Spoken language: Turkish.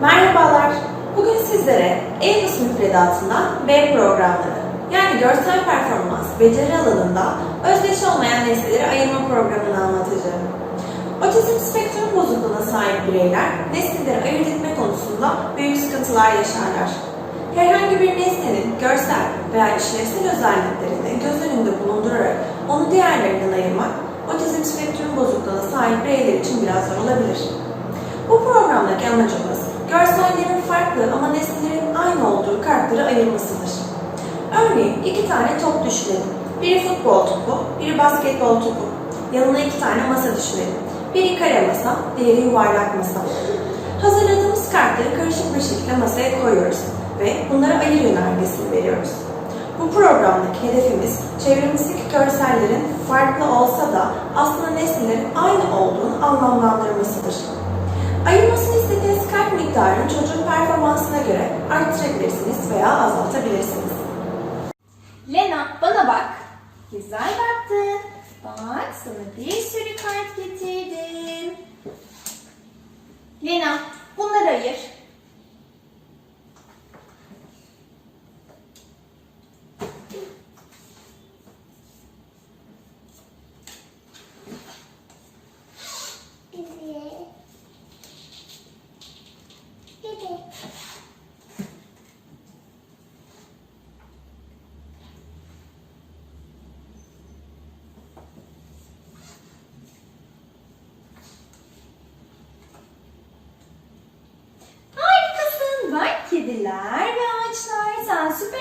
Merhabalar. Bugün sizlere E-Bus müfredatından B programları, yani görsel performans, beceri alanında özdeş olmayan nesneleri ayırma programını anlatacağım. Otizm spektrum bozukluğuna sahip bireyler nesneleri ayırt etme konusunda büyük sıkıntılar yaşarlar. Herhangi bir nesnenin görsel veya işlevsel özelliklerini göz önünde bulundurarak onu diğerlerinden ayırmak, otizm spektrum bozukluğuna sahip bireyler için biraz zor olabilir. Farklı ama nesnelerin aynı olduğu kartları ayırmasıdır. Örneğin iki tane top düşünelim. Biri futbol topu, biri basketbol topu. Yanına iki tane masa düşünelim. Biri kare masa, diğeri yuvarlak masa. Hazırladığımız kartları karışık bir şekilde masaya koyuyoruz ve bunlara ayır yönergesini veriyoruz. Bu programdaki hedefimiz çevremizdeki görsellerin farklı olsa da aslında nesnelerin aynı olduğunu anlamlandırmasıdır. Göre arttırabilirsiniz veya azaltabilirsiniz. Lena bana bak. Güzel baktın. Bak sana bir sürü kart getirdim. Lena bunları ayır. Harikasın. Bak kediler ve ağaçlar. Sen süper.